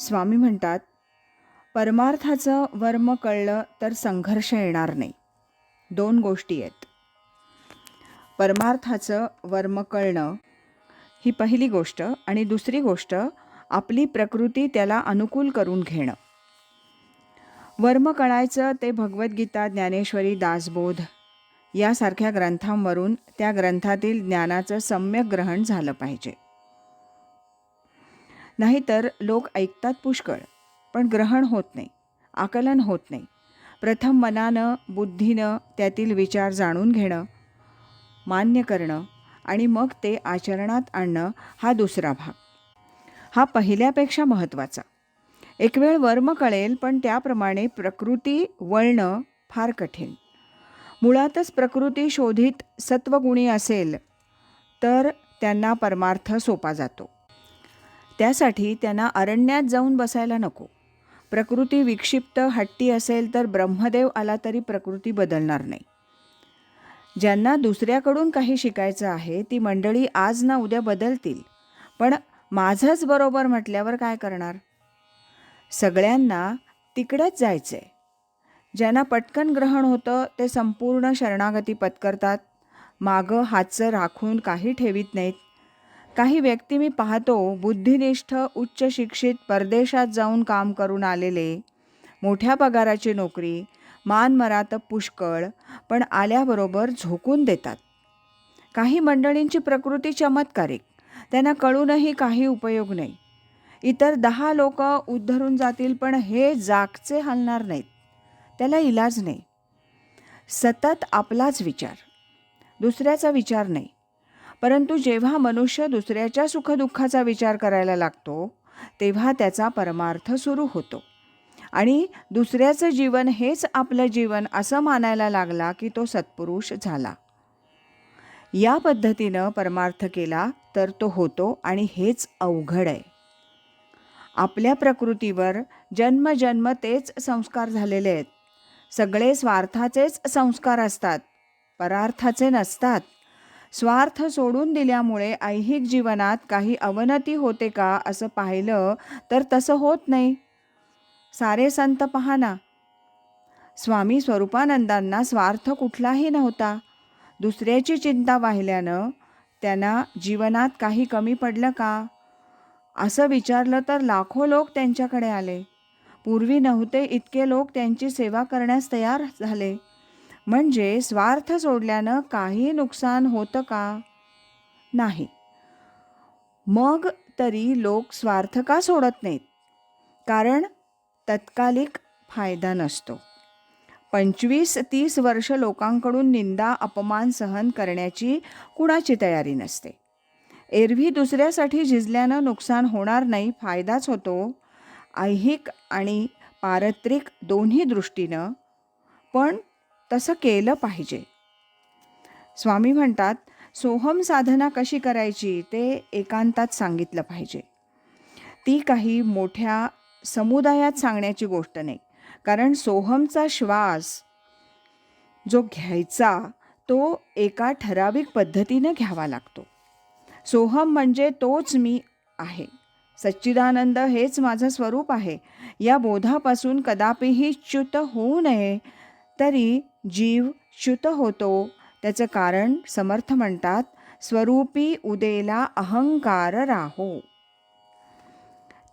स्वामी म्हणतात परमार्थाचं वर्म कळलं तर संघर्ष येणार नाही. दोन गोष्टी आहेत. परमार्थाचं वर्म कळणं ही पहिली गोष्ट आणि दुसरी गोष्ट आपली प्रकृती त्याला अनुकूल करून घेणं. वर्म कळायचं ते भगवद्गीता ज्ञानेश्वरी दासबोध यासारख्या ग्रंथांवरून त्या ग्रंथातील ज्ञानाचं सम्यक ग्रहण झालं पाहिजे. नाहीतर लोक ऐकतात पुष्कळ पण ग्रहण होत नाही आकलन होत नाही. प्रथम मनानं बुद्धीनं त्यातील विचार जाणून घेणं मान्य करणं आणि मग ते आचरणात आणणं हा दुसरा भाग. हा पहिल्यापेक्षा महत्त्वाचा. एक वेळ वर्म कळेल पण त्याप्रमाणे प्रकृती वळणं फार कठीण. मुळातच प्रकृती शोधित सत्वगुणी असेल तर त्यांना परमार्थ सोपा जातो. त्यासाठी त्यांना अरण्यात जाऊन बसायला नको. प्रकृती विक्षिप्त हट्टी असेल तर ब्रह्मदेव आला तरी प्रकृती बदलणार नाही. ज्यांना दुसऱ्याकडून काही शिकायचं आहे ती मंडळी आज ना उद्या बदलतील. पण माझंच बरोबर म्हटल्यावर काय करणार? सगळ्यांना तिकडंच जायचं आहे ज्यांना पटकन ग्रहण होतं ते संपूर्ण शरणागती पत्करतात. मागं हातचं राखून काही ठेवीत नाहीत. काही व्यक्ती मी पाहतो बुद्धिनिष्ठ उच्च शिक्षित परदेशात जाऊन काम करून आलेले. मोठ्या पगाराची नोकरी मानमरात पुष्कळ पण आल्याबरोबर झोकून देतात. काही मंडळींची प्रकृती चमत्कारिक त्यांना कळूनही काही उपयोग नाही. इतर दहा लोक उद्धरून जातील पण हे जागचे हलणार नाहीत. त्याला इलाज नाही. सतत आपलाच विचार. दुसऱ्याचा विचार नाही. परंतु जेव्हा मनुष्य दुसऱ्याच्या सुखदुःखाचा विचार करायला लागतो तेव्हा त्याचा परमार्थ सुरू होतो. आणि दुसऱ्याचं जीवन हेच आपलं जीवन असं मानायला लागला की तो सत्पुरुष झाला. या पद्धतीनं परमार्थ केला तर तो होतो आणि हेच अवघड आहे. आपल्या प्रकृतीवर जन्मजन्म तेच संस्कार झालेले आहेत. सगळे स्वार्थाचेच संस्कार असतात परार्थाचे नसतात. स्वार्थ सोडून दिल्यामुळे ऐहिक जीवनात काही अवनती होते का असं पाहिलं तर तसं होत नाही. सारे संत पहा ना. स्वामी स्वरूपानंदांना स्वार्थ कुठलाही नव्हता. दुसऱ्याची चिंता वाहिल्यानं त्यांना जीवनात काही कमी पडलं का? असं विचारलं तर लाखो लोक त्यांच्याकडे आले. पूर्वी नव्हते इतके लोक त्यांची सेवा करण्यास तयार झाले. म्हणजे स्वार्थ सोडल्यानं काही नुकसान होतं का? नाही. मग तरी लोक स्वार्थ का सोडत नाहीत? कारण तत्कालिक फायदा नसतो. पंचवीस तीस वर्ष लोकांकडून निंदा अपमान सहन करण्याची कुणाची तयारी नसते? एरवी दुसऱ्यासाठी झिजल्यानं नुकसान होणार नाही फायदाच होतो. ऐहिक आणि पारत्रिक दोन्ही दृष्टीनं. पण तसं केलं पाहिजे. स्वामी म्हणतात सोहम साधना कशी करायची ते एकांतात सांगितलं पाहिजे. ती काही मोठ्या समुदायात सांगण्याची गोष्ट नाही कारण सोहमचा श्वास जो घ्यायचा तो एका ठराविक पद्धतीनं घ्यावा लागतो. सोहम म्हणजे तोच मी आहे. सच्चिदानंद हेच माझं स्वरूप आहे. या बोधापासून कदापिही च्युत होऊ नये तरी जीव च्युत होतो. त्याचं कारण समर्थ म्हणतात स्वरूपी उदेला अहंकार राहो.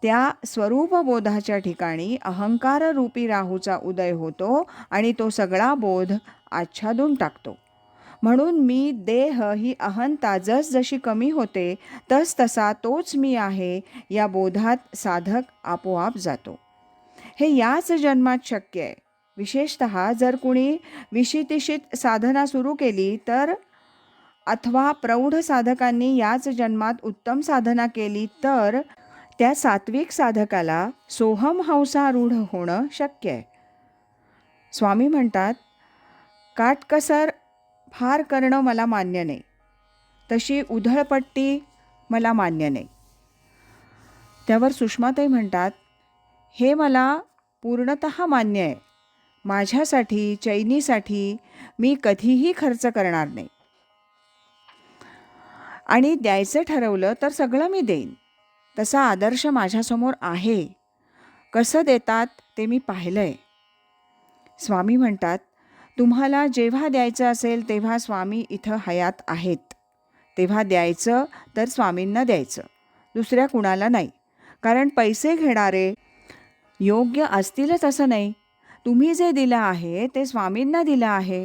त्या स्वरूपबोधाच्या ठिकाणी अहंकार रूपी राहूचा उदय होतो आणि तो सगळा बोध आच्छादून टाकतो. म्हणून मी देह ही अहंता जस जशी कमी होते तस तसा तोच मी आहे या बोधात साधक आपोआप जातो. हे याच जन्मात शक्य आहे. विशेषत जर कुणी विशितिशित साधना सुरू केली तर अथवा प्रौढ साधकांनी याच जन्मात उत्तम साधना केली तर त्या सात्विक साधकाला सोहम हंसारूढ होणं शक्य आहे. स्वामी म्हणतात काटकसर फार करणं मला मान्य नाही. तशी उधळपट्टी मला मान्य नाही. त्यावर सुषमाताई म्हणतात हे मला पूर्णत मान्य आहे. माझ्यासाठी चैनीसाठी मी कधीही खर्च करणार नाही. आणि द्यायचं ठरवलं तर सगळं मी देईन. तसा आदर्श माझ्यासमोर आहे. कसं देतात ते मी पाहिलं आहे स्वामी म्हणतात तुम्हाला जेव्हा द्यायचं असेल तेव्हा स्वामी इथं हयात आहेत. तेव्हा द्यायचं तर स्वामींना द्यायचं. दुसऱ्या कुणाला नाही. कारण पैसे घेणारे योग्य असतीलच असं नाही. तुम्ही जे दिलं आहे ते स्वामींना दिलं आहे.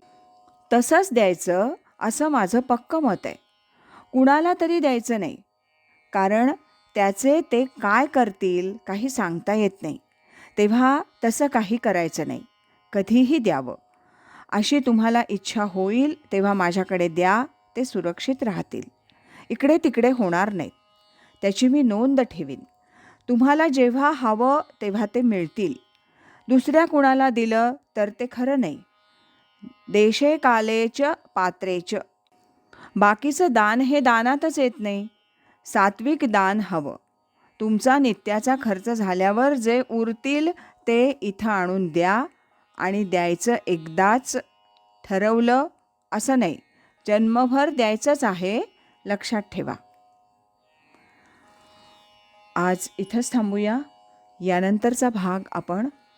तसंच द्यायचं असं माझं पक्क मत आहे. कुणाला तरी द्यायचं नाही. कारण त्याचे ते काय करतील काही सांगता येत नाही. तेव्हा तसं काही करायचं नाही. कधीही द्यावं. अशी तुम्हाला इच्छा होईल तेव्हा माझ्याकडे द्या ते सुरक्षित राहतील. इकडे तिकडे होणार नाहीत. त्याची मी नोंद ठेवीन. तुम्हाला जेव्हा हवं तेव्हा ते मिळतील. दुसऱ्या कुणाला दिलं तर ते खरं नाही. देशे कालेच पात्रेच बाकीचं दान हे दानातच येत नाही. सात्विक दान हवं. तुमचा नित्याचा खर्च झाल्यावर जे उरतील ते इथं आणून द्या आणि द्यायचं एकदाच ठरवलं असं नाही. जन्मभर द्यायचंच आहे लक्षात ठेवा. आज इथंच थांबूया. यानंतरचा भाग आपण